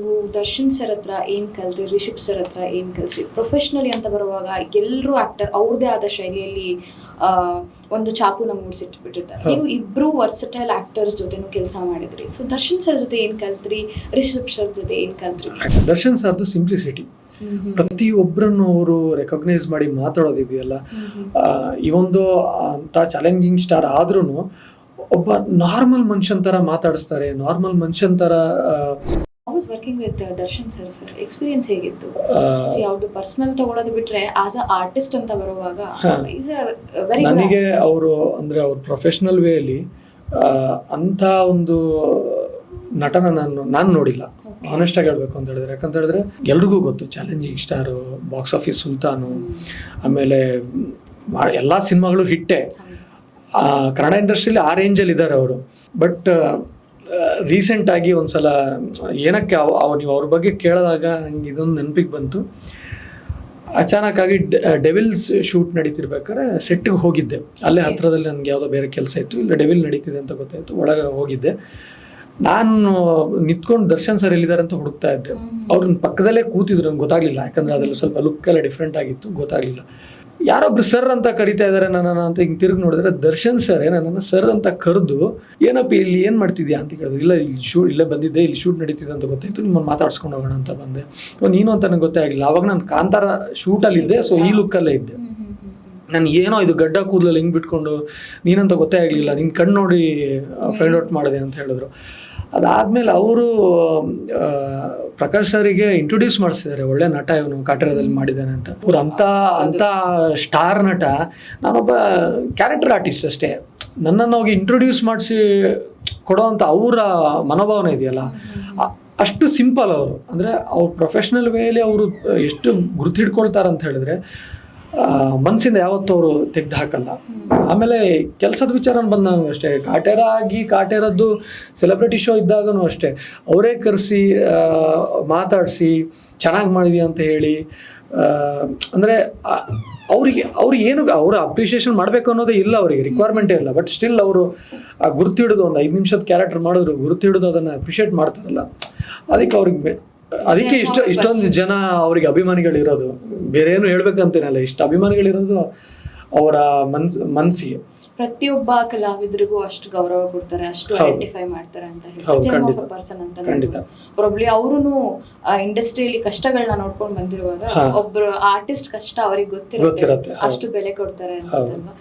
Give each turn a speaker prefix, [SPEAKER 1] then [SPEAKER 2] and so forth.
[SPEAKER 1] ನೀವು ದರ್ಶನ್ ಸರ್ ಹತ್ರ ಏನ್ ಕಲ್ತ್ರಿ ರಿಷಬ್ ಸರ್ ಹತ್ರ ಏನ್ ಕಲ್ಸ್ರಿ? ಪ್ರೊಫೆಷನಲಿ ಅಂತ ಬರುವಾಗ ಎಲ್ಲರೂ ಆಕ್ಟರ್ ಅವ್ರದೇ ಆದ ಶೈಲಿಯಲ್ಲಿ ಒಂದು ಚಾಪುನ ಮೂಡಿಸಿಟ್ಬಿಟ್ಟಿರ್ತಾರೆ.
[SPEAKER 2] ಬಿಟ್ಟಿರ್ತಾರೆ
[SPEAKER 1] ನೀವು ಇಬ್ರು ವರ್ಸಟೈಲ್ ಆಕ್ಟರ್ಸ್ ಜೊತೆನೂ ಕೆಲಸ ಮಾಡಿದ್ರಿ. ಸೊ ದರ್ಶನ್ ಸರ್ ಜೊತೆ ಏನ್ ಕಲ್ತ್ರಿ ರಿಷಬ್ ಸರ್ ಜೊತೆ ಏನ್ ಕಲ್ತ್ರಿ?
[SPEAKER 2] ದರ್ಶನ್ ಸರ್ದು ಸಿಂಪ್ಲಿಸಿಟಿ ಪ್ರತಿಯೊಬ್ಬರನ್ನು ಅವರು ರೆಕಗ್ನೈಸ್ ಮಾಡಿ ಮಾತಾಡೋದಿದೆಯಲ್ಲ ಈ ಒಂದು ಅಂತ ಚಾಲೆಂಜಿಂಗ್ ಸ್ಟಾರ್ ಆದ್ರೂ ಒಬ್ಬ ನಾರ್ಮಲ್ ಮನುಷ್ಯನ್ ತರ ಮಾತಾಡಿಸ್ತಾರೆ ನಾರ್ಮಲ್ ಮನುಷ್ಯನ್ ತರ
[SPEAKER 1] was working with Darshan sir sir experience ಹೇಗಿತ್ತು? ಸಿ ಅವ್ರದ್ದು ಪರ್ಸನಲ್ ತಗೊಳ್ಳೋದು ಬಿಟ್ರೆ ಆಸ್ ಅ ಆರ್ಟಿಸ್ಟ್ ಅಂತ ಬರುವಾಗ ಈಸ್ ಅ ವೆರಿ
[SPEAKER 2] ನನಗೆ ಅವರು ಅಂದ್ರೆ ಅವ್ರ ಪ್ರೊಫೆಷನಲ್ ವೇಯಲ್ಲಿ ಅಂಥ ಒಂದು ನಟನ ನಾನು ನಾನು ನೋಡಿಲ್ಲ. ಆನೆಸ್ಟಾಗಿ ಹೇಳ್ಬೇಕು ಅಂತ ಹೇಳಿದ್ರೆ. ಯಾಕಂತ ಹೇಳಿದ್ರೆ ಎಲ್ರಿಗೂ ಗೊತ್ತು challenging star box office Sultan ಆಮೇಲೆ ಎಲ್ಲ ಎಲ್ಲಾ ಸಿನಿಮಾಗಳು ಹಿಟ್ಟೆ. ಕನ್ನಡ ಇಂಡಸ್ಟ್ರಿಲಿ ಆ ರೇಂಜಲ್ಲಿ ಇದ್ದಾರೆ ಅವರು. ಬಟ್ ರೀಸೆಂಟ್ ಆಗಿ ಒಂದ್ಸಲ ಏನಕ್ಕೆ ಅವ ಅವ್ ನೀವು ಅವ್ರ ಬಗ್ಗೆ ಕೇಳಿದಾಗ ನಂಗೆ ಇದೊಂದು ನೆನಪಿಗೆ ಬಂತು. ಅಚಾನಕ್ ಆಗಿ ಡೆವಿಲ್ಸ್ ಶೂಟ್ ನಡೀತಿರ್ಬೇಕಾದ್ರೆ ಸೆಟ್ಟಿಗೆ ಹೋಗಿದ್ದೆ. ಅಲ್ಲೇ ಹತ್ರದಲ್ಲಿ ನನಗೆ ಯಾವುದೋ ಬೇರೆ ಕೆಲಸ ಇತ್ತು. ಇಲ್ಲ ಡೆವಿಲ್ ನಡೀತಿದೆ ಅಂತ ಗೊತ್ತಾಯಿತು. ಒಳಗೆ ಹೋಗಿದ್ದೆ. ನಾನು ನಿಂತ್ಕೊಂಡು ದರ್ಶನ್ ಸರ್ ಎಲ್ಲಿದ್ದಾರೆ ಅಂತ ಹುಡುಕ್ತಾ ಇದ್ದೆ. ಅವ್ರನ್ನ ಪಕ್ಕದಲ್ಲೇ ಕೂತಿದ್ರು. ನಂಗೆ ಗೊತ್ತಾಗ್ಲಿಲ್ಲ. ಯಾಕಂದ್ರೆ ಅದರಲ್ಲಿ ಸ್ವಲ್ಪ ಲುಕ್ ಎಲ್ಲ ಡಿಫ್ರೆಂಟ್ ಆಗಿತ್ತು. ಗೊತ್ತಾಗ್ಲಿಲ್ಲ. ಯಾರೊಬ್ರು ಸರ್ ಅಂತ ಕರಿತಾ ಇದ್ದಾರೆ ನನ್ನನ್ನು ಅಂತ ಹಿಂಗೆ ತಿರುಗಿ ನೋಡಿದ್ರೆ ದರ್ಶನ್ ಸರ್ ನನ್ನನ್ನು ಸರ್ ಅಂತ ಕರೆದು ಏನಪ್ಪ ಇಲ್ಲಿ ಏನು ಮಾಡ್ತಿದ್ಯಾ ಅಂತ ಕೇಳಿದ್ರು. ಇಲ್ಲ ಇಲ್ಲಿ ಶೂಟ್ ಇಲ್ಲೇ ಬಂದಿದ್ದೆ ಇಲ್ಲಿ ಶೂಟ್ ನಡೀತಿದೆ ಅಂತ ಗೊತ್ತಾಯ್ತು ನಿಮ್ಮನ್ನು ಮಾತಾಡ್ಸ್ಕೊಂಡು ಹೋಗೋಣ ಅಂತ ಬಂದೆ. ಸೊ ನೀನು ಅಂತ ನನಗೆ ಗೊತ್ತೇ ಆಗಿಲ್ಲ. ಅವಾಗ ನಾನು ಕಾಂತಾರ ಶೂಟಲ್ಲಿದ್ದೆ ಸೊ ಈ ಲುಕ್ಕಲ್ಲೇ ಇದ್ದೆ. ನಾನು ಏನೋ ಇದು ಗಡ್ಡ ಕೂದಲಲ್ಲಿ ಹಿಂಗೆ ಬಿಟ್ಕೊಂಡು ನೀನಂತ ಗೊತ್ತೇ ಆಗಲಿಲ್ಲ ನಿನ್ನ ಕಣ್ಣು ನೋಡಿ ಫೈಂಡ್ ಔಟ್ ಮಾಡಿದೆ ಅಂತ ಹೇಳಿದ್ರು. ಅದಾದಮೇಲೆ ಅವರು ಪ್ರಕಾಶ್ ಸರಿಗೆ ಇಂಟ್ರೊಡ್ಯೂಸ್ ಮಾಡಿಸಿದ್ದಾರೆ ಒಳ್ಳೆ ನಟ ಇವನು ಕಾಟರದಲ್ಲಿ ಮಾಡಿದ್ದಾನೆ ಅಂತ. ಅವ್ರು ಅಂಥ ಅಂಥ ಸ್ಟಾರ್ ನಟ ನಾನೊಬ್ಬ ಕ್ಯಾರೆಕ್ಟರ್ ಆರ್ಟಿಸ್ಟ್ ಅಷ್ಟೇ. ನನ್ನನ್ನು ಹೋಗಿ ಇಂಟ್ರೊಡ್ಯೂಸ್ ಮಾಡಿಸಿ ಕೊಡೋವಂಥ ಅವರ ಮನೋಭಾವನೆ ಇದೆಯಲ್ಲ ಅಷ್ಟು ಸಿಂಪಲ್ ಅವರು. ಅಂದರೆ ಅವ್ರ ಪ್ರೊಫೆಷ್ನಲ್ ವೇಲಿ ಅವರು ಎಷ್ಟು ಗುರುತಿಡ್ಕೊಳ್ತಾರಂತ ಅಂತ ಹೇಳಿದ್ರೆ ಮನಸ್ಸಿಂದ ಯಾವತ್ತೂ ಅವರು ತೆಗ್ದು ಹಾಕಲ್ಲ. ಆಮೇಲೆ ಕೆಲಸದ ವಿಚಾರ ಬಂದಾಗ ಅಷ್ಟೇ. ಕಾಟೇರ ಆಗಿ ಕಾಟೇರದ್ದು ಸೆಲೆಬ್ರಿಟಿ ಶೋ ಇದ್ದಾಗನೂ ಅಷ್ಟೇ. ಅವರೇ ಕರೆಸಿ ಮಾತಾಡಿಸಿ ಚೆನ್ನಾಗಿ ಮಾಡಿದಿ ಅಂತ ಹೇಳಿ ಅಂದರೆ ಅವರಿಗೆ ಅವ್ರು ಏನು ಅವರು ಅಪ್ರಿಷಿಯೇಷನ್ ಮಾಡಬೇಕು ಅನ್ನೋದೇ ಇಲ್ಲ ಅವರಿಗೆ. ರಿಕ್ವೈರ್ಮೆಂಟೇ ಇಲ್ಲ. ಬಟ್ ಸ್ಟಿಲ್ ಅವರು ಗುರುತಿಡಿದು ಒಂದು ಐದು ನಿಮಿಷದ ಕ್ಯಾರೆಕ್ಟರ್ ಮಾಡಿದ್ರು ಗುರುತಿಡಿದು ಅದನ್ನು ಅಪ್ರಿಷಿಯೇಟ್ ಮಾಡ್ತಾರಲ್ಲ. ಅದಕ್ಕೆ ಅವ್ರಿಗೆ ಅದಕ್ಕೆ ಇಷ್ಟ ಇಷ್ಟೊಂದು ಜನ ಅವರಿಗೆ ಅಭಿಮಾನಿಗಳಿರೋದು. ಬೇರೆ ಏನು ಹೇಳ್ಬೇಕಂತೇನಲ್ಲ ಇಷ್ಟ ಅಭಿಮಾನಿಗಳಿರೋದು ಅವರ ಮನ್ಸ್ ಮನಸ್ಸಿಗೆ
[SPEAKER 1] ಪ್ರತಿಯೊಬ್ಬ ಕಲಾವಿದರಿಗೂ ಅಷ್ಟು ಗೌರವ ಕೊಡ್ತಾರೆ ಅಷ್ಟು ಐಡೆಂಟಿಫೈ ಮಾಡ್ತಾರೆ ಅಂತ ಹೇಳಿ ಪರ್ಸನ್ ಅಂತ. ಪ್ರಾಬ್ಲಿ ಅವರು ಇಂಡಸ್ಟ್ರಿಯಲ್ಲಿ ಕಷ್ಟಗಳನ್ನ ನೋಡ್ಕೊಂಡು ಬಂದಿರುವಾಗ. ಒಬ್ರು ಆರ್ಟಿಸ್ಟ್ ಕಷ್ಟ ಅವ್ರಿಗೆ ಗೊತ್ತಿರತ್ತೆ, ಅಷ್ಟು ಬೆಲೆ ಕೊಡ್ತಾರೆ ಅನ್ಸುತ್ತಲ್ವಾ?